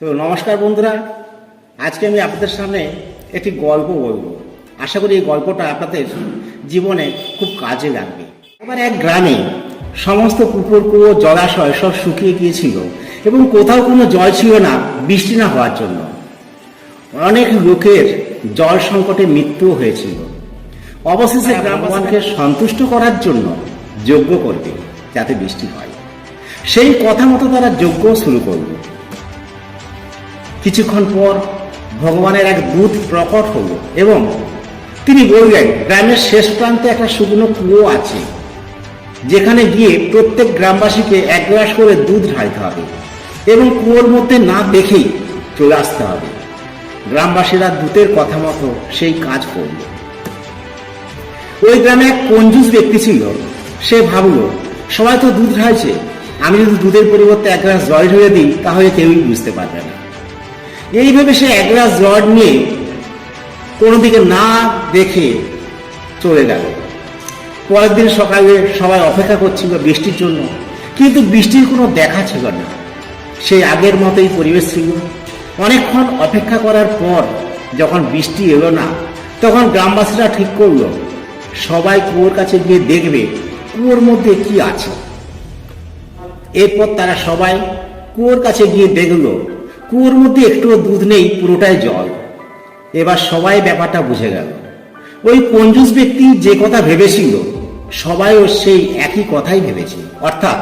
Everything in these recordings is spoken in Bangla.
তো নমস্কার বন্ধুরা আজকে আমি আপনাদের সামনে একটি গল্প বলব। আশা করি এই গল্পটা আপনাদের জীবনে খুব কাজে লাগবে। এবার এক গ্রামে সমস্ত পুকুর কুয়ো জলাশয় সব শুকিয়ে গিয়েছিল এবং কোথাও কোনো জল ছিল না বৃষ্টি না হওয়ার জন্য। অনেক লোকের জল সংকটে মৃত্যু হয়েছিল। অবশেষে গ্রাম ভগবানকে সন্তুষ্ট করার জন্য যজ্ঞ করবে যাতে বৃষ্টি হয়। সেই কথা মতো তারা যজ্ঞ শুরু করল। কিছুক্ষণ পর ভগবানের এক দূত প্রকট হল এবং তিনি বললেন, গ্রামের শেষ প্রান্তে একটা শুকনো কুয়ো আছে, যেখানে গিয়ে প্রত্যেক গ্রামবাসীকে এক গ্লাস করে দুধ ঢালতে হবে এবং কুয়োর মধ্যে না দেখেই চলে আসতে হবে। গ্রামবাসীরা দূতের কথা মতো সেই কাজ করল। ওই গ্রামে এক কঞ্জুস ব্যক্তি ছিল। সে ভাবলো, সবাই তো দুধ ঢালছে। আমি যদি দুধের পরিবর্তে এক গ্লাস জল ঢেলে দিই, তাহলে কেউই বুঝতে পারবে না। এইভাবে সে এক গ্লাস নিয়ে কোনো দিকে না দেখে চলে গেল। পরের দিন সকালে সবাই অপেক্ষা করছিল বৃষ্টির জন্য, কিন্তু বৃষ্টির কোনো দেখা ছিল না। সেই আগের মতোই পরিবেশ ছিল। অনেকক্ষণ অপেক্ষা করার পর যখন বৃষ্টি এলো না, তখন গ্রামবাসীরা ঠিক করল, সবাই কুয়োর কাছে গিয়ে দেখবে কুয়োর মধ্যে কি আছে। এরপর তারা সবাই কুয়োর কাছে গিয়ে দেখল কুয়োর মধ্যে একটুও দুধ নেই, পুরোটাই জল। এবার সবাই ব্যাপারটা বুঝে গেল। ওই কঞ্জুস ব্যক্তি যে কথা ভেবেছিল, সবাইও সেই একই কথাই ভেবেছে অর্থাৎ,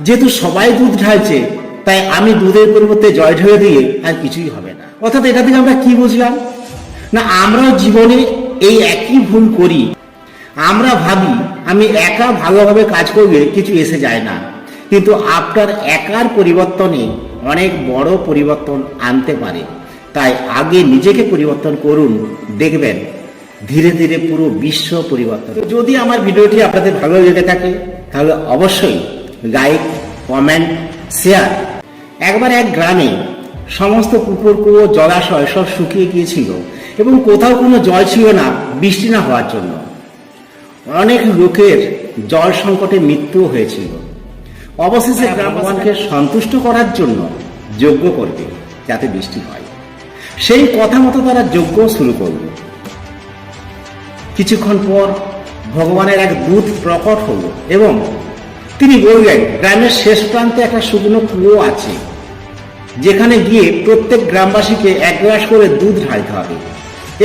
যেহেতু সবাই দুধ ঢালছে, তাই আমি দুধের পরিবর্তে জল ঢেলে দিয়ে আর কিছুই হবে না। অর্থাৎ এটা থেকে আমরা কি বুঝলাম? না, আমরাও জীবনে এই একই ভুল করি। আমরা ভাবি, আমি একা ভালোভাবে কাজ করলে কিছু এসে যায় না। কিন্তু আপনার একার পরিবর্তনে অনেক বড় পরিবর্তন আনতে পারে। তাই আগে নিজেকে পরিবর্তন করুন, দেখবেন ধীরে ধীরে পুরো বিশ্ব পরিবর্তন। যদি আমার ভিডিওটি আপনাদের ভালো লেগে থাকে, তাহলে অবশ্যই লাইক কমেন্ট শেয়ার একবার এক গ্রামে সমস্ত পুকুর কুয়ো জলাশয় সব শুকিয়ে গিয়েছিল এবং কোথাও কোনো জল ছিল না বৃষ্টি না হওয়ার জন্য। অনেক লোকের জল সংকটে মৃত্যু হয়েছিল। অবশেষে গ্রাম ভগবানকে সন্তুষ্ট করার জন্য যজ্ঞ করবে যাতে বৃষ্টি হয়। সেই কথা মতো তারা যজ্ঞ শুরু করল। কিছুক্ষণ পর ভগবানের এক দূত প্রকট হল এবং তিনি বললেন গ্রামের শেষ প্রান্তে একটা শুকনো কুয়ো আছে যেখানে গিয়ে প্রত্যেক গ্রামবাসীকে এক গ্লাস করে দুধ ঢালতে হবে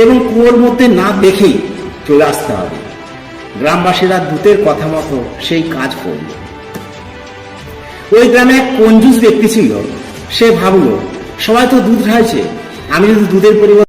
এবং কুয়োর মধ্যে না দেখেই চলে আসতে হবে। গ্রামবাসীরা দূতের কথা মতো সেই কাজ করল। ওই গ্রামে এক কঞ্জুস ব্যক্তি ছিল। সে ভাবলো, সবাই তো দুধ খাইছে, আমি যদি দুধের পরিবর্তে